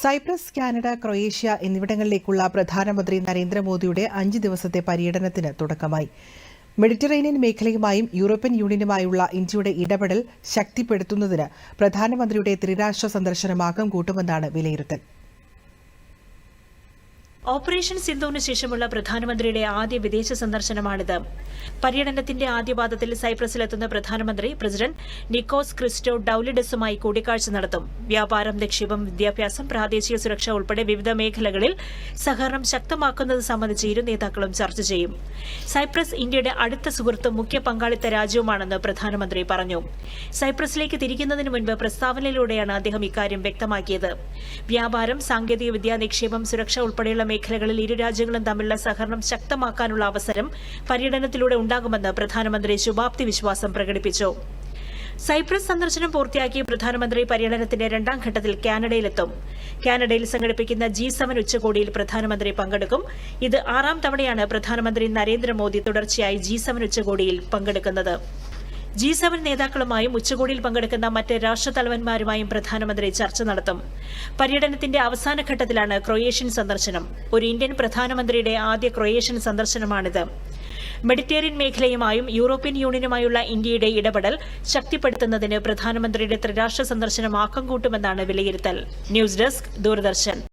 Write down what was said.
Cyprus Canada Croatia എന്നിവിടങ്ങളിലേക്കുള്ള പ്രധാനമന്ത്രി നരേന്ദ്രമോദിയുടെ അഞ്ച് ദിവസത്തെ പര്യടനത്തിന് തുടക്കമായി. മെഡിറ്ററേനിയൻ മേഖലയുമായും യൂറോപ്യൻ യൂണിയനുമായുള്ള ഇന്ത്യയുടെ ഇടപെടൽ ശക്തിപ്പെടുത്തുന്നതിന് പ്രധാനമന്ത്രിയുടെ ത്രിരാഷ്ട്ര സന്ദർശനമാകും കൂട്ടുമെന്നാണ് വിലയിരുത്തൽ. ഓപ്പറേഷൻ സിന്ധുവിന് ശേഷമുള്ള പ്രധാനമന്ത്രിയുടെ ആദ്യ വിദേശ സന്ദർശനമാണിത്. പര്യടനത്തിന്റെ ആദ്യപാദത്തിൽ സൈപ്രസിലെത്തുന്ന പ്രധാനമന്ത്രി പ്രസിഡന്റ് നിക്കോസ് ക്രിസ്റ്റോ ഡൌലിഡസുമായി കൂടിക്കാഴ്ച നടത്തും. വ്യാപാരം നിക്ഷേപം വിദ്യാഭ്യാസം പ്രാദേശിക സുരക്ഷ ഉൾപ്പെടെ വിവിധ മേഖലകളിൽ സഹകരണം ശക്തമാക്കുന്നത് സംബന്ധിച്ച് ഇരു നേതാക്കളും ചർച്ച ചെയ്യും. സൈപ്രസ് ഇന്ത്യയുടെ അടുത്ത സുഹൃത്തും മുഖ്യ പങ്കാളിത്ത രാജ്യവുമാണെന്ന് പ്രധാനമന്ത്രി പറഞ്ഞു. സൈപ്രസിലേക്ക് തിരിക്കുന്നതിന് മുൻപ് പ്രസ്താവനയിലൂടെയാണ് അദ്ദേഹം ഇക്കാര്യം വ്യക്തമാക്കിയത്. വ്യാപാരം സാങ്കേതികവിദ്യ നിക്ഷേപം സുരക്ഷ ഉൾപ്പെടെയുള്ള മേഖലകളിൽ ഇരു രാജ്യങ്ങളും തമ്മിലുള്ള സഹകരണം ശക്തമാക്കാനുള്ള അവസരം പര്യടനത്തിലൂടെ ഉണ്ടാകുമെന്ന് പ്രധാനമന്ത്രി ശുഭാപ്തി വിശ്വാസം പ്രകടിപ്പിച്ചു. സൈപ്രസ് സന്ദർശനം പൂർത്തിയാക്കി പ്രധാനമന്ത്രി പര്യടനത്തിന്റെ രണ്ടാം ഘട്ടത്തിൽ കാനഡയിലെത്തും. കാനഡയിൽ സംഘടിപ്പിക്കുന്ന ജി സെവൻ ഉച്ചകോടിയിൽ പ്രധാനമന്ത്രി പങ്കെടുക്കും. ഇത് ആറാം തവണയാണ് പ്രധാനമന്ത്രി നരേന്ദ്രമോദി തുടർച്ചയായി ജി സെവൻ ഉച്ചകോടിയിൽ പങ്കെടുക്കുന്നത്. ജി സെവൻ നേതാക്കളുമായും ഉച്ചകോടിയിൽ പങ്കെടുക്കുന്ന മറ്റ് രാഷ്ട്രതലവന്മാരുമായും പ്രധാനമന്ത്രി ചർച്ച നടത്തും. പര്യടനത്തിന്റെ അവസാന ഘട്ടത്തിലാണ് ക്രൊയേഷ്യൻ സന്ദർശനം. ഒരു ഇന്ത്യൻ പ്രധാനമന്ത്രിയുടെ ആദ്യ ക്രൊയേഷ്യൻ സന്ദർശനമാണിത്. മെഡിറ്റേറിയൻ മേഖലയുമായും യൂറോപ്യൻ യൂണിയനുമായുള്ള ഇന്ത്യയുടെ ഇടപെടൽ ശക്തിപ്പെടുത്തുന്നതിന് പ്രധാനമന്ത്രിയുടെ ത്രിരാഷ്ട്ര സന്ദർശനം ആക്കം കൂട്ടുമെന്നാണ് വിലയിരുത്തൽ. News desk Doordarshan.